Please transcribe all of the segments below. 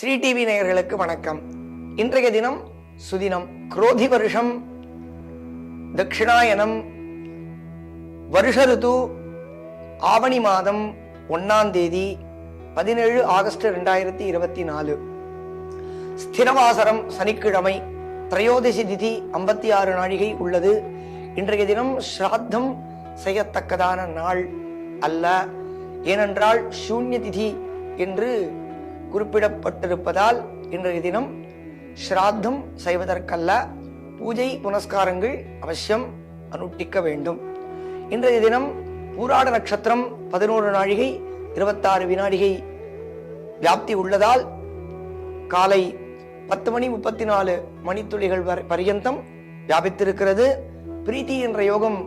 Sri TV நேயர்களுக்கு வணக்கம். இன்றைய தினம் சுதினம் குரோதி வருஷம் தட்சிணாயனம் வருஷ ருது ஆவணி மாதம் ஒன்னாம் தேதி பதினேழு ஆகஸ்ட் ரெண்டாயிரத்தி இருபத்தி நாலு. ஸ்திரவாசரம் சனிக்கிழமை திரையோதசி திதி ஐம்பத்தி ஆறு நாழிகை உள்ளது. இன்றைய தினம் ஸ்ராத்தம் செய்யத்தக்கதான நாள் அல்ல. ஏனென்றால் சூன்ய திதி என்று குறிப்பிடப்பட்டிருப்பதால் இன்றைய தினம் ஸ்ராத்தம் செய்வதற்கல்ல பூஜை புனஸ்காரங்கள் அவசியம் அனுட்டிக்க வேண்டும். இன்றைய தினம் பூராட நட்சத்திரம் பதினோரு நாழிகை இருபத்தாறு வினாடிகை வியாப்தி உள்ளதால் காலை பத்து மணி முப்பத்தி நாலு மணித்துளிகள் வரை பரியந்தம் வியாபித்திருக்கிறது. பிரீத்தி என்ற யோகம்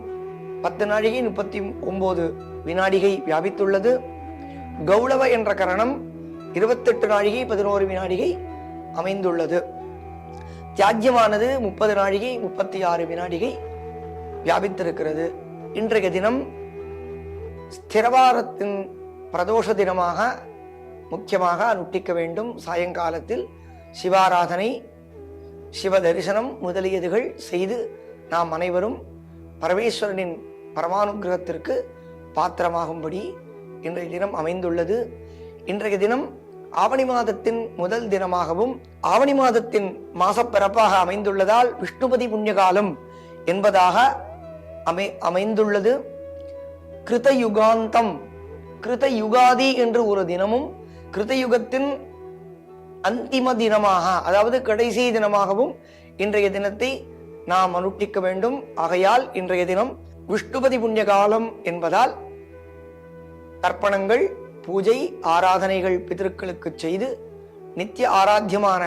பத்து நாழிகை முப்பத்தி ஒன்பது வினாடிகை வியாபித்துள்ளது. கௌளவ என்ற கரணம் இருபத்தெட்டு நாழிகை பதினோரு வினாடிகை அமைந்துள்ளது. தியாகியமானது முப்பது நாழிகை முப்பத்தி ஆறு வினாடிகை வியாபித்திருக்கிறது. இன்றைய தினம் ஸ்திரவாரத்தின் பிரதோஷ தினமாக முக்கியமாக அனுட்டிக்க வேண்டும். சாயங்காலத்தில் சிவாராதனை சிவ தரிசனம் முதலியதுகள் செய்து நாம் அனைவரும் பரமேஸ்வரனின் பரமானுகிரகத்திற்கு பாத்திரமாகும்படி இன்றைய தினம் அமைந்துள்ளது. இன்றைய தினம் ஆவணி மாதத்தின் முதல் தினமாகவும் ஆவணி மாதத்தின் மாசப்பிறப்பாக அமைந்துள்ளதால் விஷ்ணுபதி புண்ணியகாலம் என்பதாக அமை அமைந்துள்ளது. கிருத யுகாந்தம் கிருத யுகாதி என்று ஒரு தினமும் கிருதயுகத்தின் அந்திம தினமாக அதாவது கடைசி தினமாகவும் இன்றைய தினத்தை நாம் அனுஷ்டிக்க வேண்டும். ஆகையால் இன்றைய தினம் விஷ்ணுபதி புண்ணிய காலம் என்பதால் தர்ப்பணங்கள் பூஜை ஆராதனைகள் பிதற்களுக்கு செய்து நித்திய ஆராத்தியமான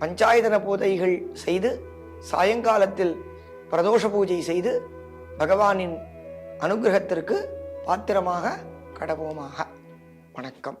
பஞ்சாயதன பூஜைகள் செய்து சாயங்காலத்தில் பிரதோஷ பூஜை செய்து பகவானின் அனுகிரகத்திற்கு பாத்திரமாக கடவோமாக. வணக்கம்.